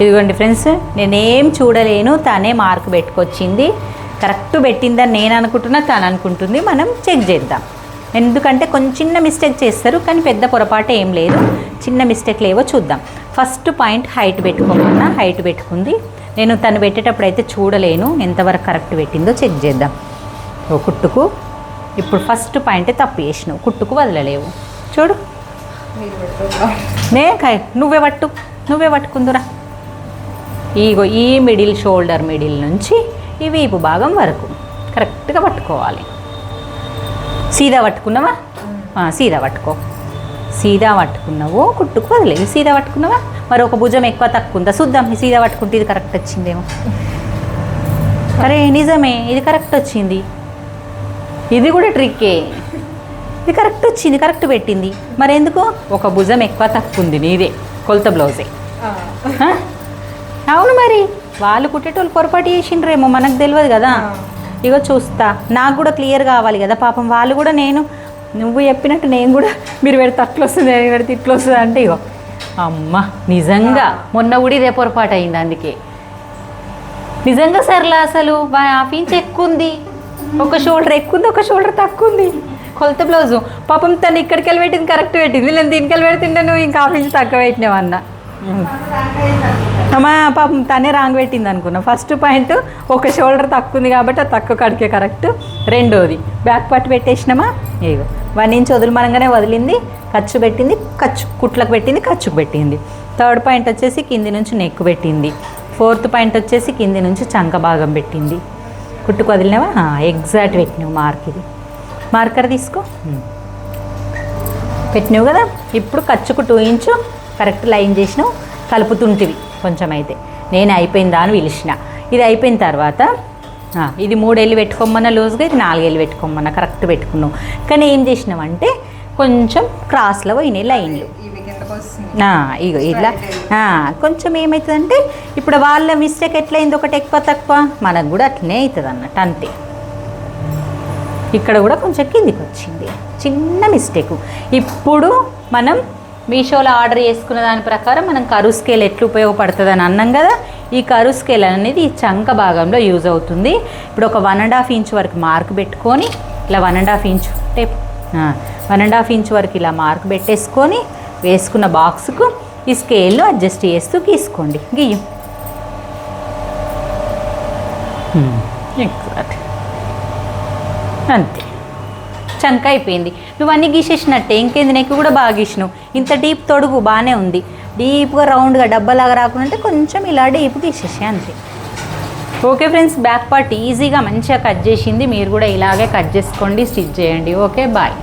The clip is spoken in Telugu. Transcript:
ఇదిగోండి ఫ్రెండ్స్ నేనేం చూడలేను తనే మార్క్ పెట్టుకొచ్చింది. కరెక్ట్ పెట్టిందని నేను అనుకుంటున్నా తను అనుకుంటుంది మనం చెక్ చేద్దాం. ఎందుకంటే కొంచెం చిన్న మిస్టేక్ చేస్తారు కానీ పెద్ద పొరపాటు ఏం లేదు. చిన్న మిస్టేక్లు ఏవో చూద్దాం. ఫస్ట్ పాయింట్ హైట్ పెట్టుకోమన్నా హైట్ పెట్టుకుంది. నేను తను పెట్టేటప్పుడు అయితే చూడలేను ఎంతవరకు కరెక్ట్ పెట్టిందో చెక్ చేద్దాం. ఓ కుట్టుకు. ఇప్పుడు ఫస్ట్ పాయింట్ తప్పు చేసినావు కుట్టుకు వదలలేవు. చూడు. నే నువ్వే పట్టు నువ్వే పట్టుకుందురా. ఈగో ఈ మిడిల్ షోల్డర్ మిడిల్ నుంచి ఈ వీపు భాగం వరకు. కరెక్ట్గా పట్టుకోవాలి. సీదా పట్టుకున్నావా? సీదా పట్టుకో. సీదా పట్టుకున్నావు కుట్టుకు వదిలేదు సీదా పట్టుకున్నావా? మరి ఒక భుజం ఎక్కువ తక్కువ ఉందా? చూద్దాం. ఈ సీదా పట్టుకుంటే ఇది కరెక్ట్ వచ్చిందేమో. అరే నిజమే. ఇది కరెక్ట్ వచ్చింది. ఇది కూడా ట్రిక్కే. ఇది కరెక్ట్ వచ్చింది. కరెక్ట్ పెట్టింది. మరి ఎందుకు ఒక భుజం ఎక్కువ తక్కువ ఉంది నీదే. కొలత బ్లౌజే? అవును మరి. వాళ్ళు కుట్టేటోళ్ళు పొరపాటు చేసిండ్రేమో మనకు తెలియదు కదా. ఇగో చూస్తా. నాకు కూడా క్లియర్ కావాలి కదా పాపం. వాళ్ళు కూడా నేను నువ్వు చెప్పినట్టు నేను కూడా మీరు పెడితే అట్లా వస్తుంది నేను పెడితే ఇట్లా వస్తుంది అంటే ఇగో. అమ్మ నిజంగా మొన్న కూడా ఇదే పొరపాటు అయింది అందుకే. నిజంగా సర్లా అసలు? హాఫ్ ఇంచ్ ఎక్కువ ఉంది ఒక షోల్డర్ ఎక్కువ ఉంది ఒక షోల్డర్ తక్కువ ఉంది కొలత బ్లౌజు. పాపం తను ఇక్కడికి వెళ్ళి పెట్టింది కరెక్ట్ పెట్టింది. నేను దీనికి వెళ్ళి పెడుతుంటే నువ్వు ఇంకా హాఫ్ ఇంచ్ తక్కువ పెట్టినావు అన్న అమ్మా పాపం తనే రాంగ్ పెట్టింది అనుకున్నా. ఫస్ట్ పాయింట్ ఒక షోల్డర్ తక్కువ ఉంది కాబట్టి అది తక్కువ కడికే కరెక్ట్ రెండోది బ్యాక్ పార్ట్ పెట్టేసినామా? ఇగో వన్ ఇంచ్ వదిలిమనంగానే వదిలింది ఖర్చు పెట్టింది ఖర్చు కుట్లకు పెట్టింది ఖర్చుకు పెట్టింది. థర్డ్ పాయింట్ వచ్చేసి కింది నుంచి నెక్ పెట్టింది. ఫోర్త్ పాయింట్ వచ్చేసి కింది నుంచి చంక భాగం పెట్టింది. కుట్టుకు వదిలినావా? ఎగ్జాక్ట్ పెట్టినావు మార్క్ ఇది. మార్కర్ తీసుకో. ఉమ్. పెట్టినావు కదా? ఇప్పుడు ఖర్చుకు టూ ఇంచు కరెక్ట్ లైన్ చేసినావు కలుపుతుంటివి. కొంచెం అయితే నేను అయిపోయిందా అని పిలిచిన. ఇది అయిపోయిన తర్వాత ఇది మూడేళ్ళు పెట్టుకోమన్నా లూజ్గా ఇది నాలుగేళ్ళు పెట్టుకోమన్నా కరెక్ట్ పెట్టుకున్నాం కానీ ఏం చేసినామంటే కొంచెం క్రాస్లో పోయినాయి లైన్లు. ఇగో ఇట్లా కొంచెం ఏమవుతుందంటే ఇప్పుడు వాళ్ళ మిస్టేక్ ఎట్లయింది ఒకటి ఎక్కువ తక్కువ? మనకు కూడా అట్లనే అవుతుంది అన్నట్టు అంతే. ఇక్కడ కూడా కొంచెం కిందికి వచ్చింది. చిన్న మిస్టేక్. ఇప్పుడు మనం మీషోలో ఆర్డర్ చేసుకున్న దాని ప్రకారం మనం కరు స్కేల్ ఎట్లా ఉపయోగపడుతుంది అని అన్నాం కదా ఈ కరు స్కేల్ అనేది ఈ చంక భాగంలో యూజ్ అవుతుంది. ఇప్పుడు ఒక వన్ అండ్ హాఫ్ ఇంచ్ వరకు మార్క్ పెట్టుకొని ఇలా one and half inch tape one and half inch వరకు ఇలా మార్క్ పెట్టేసుకొని వేసుకున్న బాక్స్కు ఈ స్కేల్ను అడ్జస్ట్ చేస్తూ గీసుకోండి. గీయం. ఎగ్జాక్ట్ అంతే. చంక అయిపోయింది. నువ్వు అన్నీ గీసేసినట్టే ఇంకేంది? నెక్ కూడా బాగా గీసినావు. ఇంత డీప్ తొడుగు బాగానే ఉంది. డీప్గా రౌండ్గా డబ్బలాగా రాకుండా అంటే కొంచెం ఇలా డీప్ తీసేసి అంతే. ఓకే ఫ్రెండ్స్ బ్యాక్ పార్ట్ ఈజీగా మంచిగా కట్ చేసింది. మీరు కూడా ఇలాగే కట్ చేసుకోండి స్టిచ్ చేయండి. Okay bye.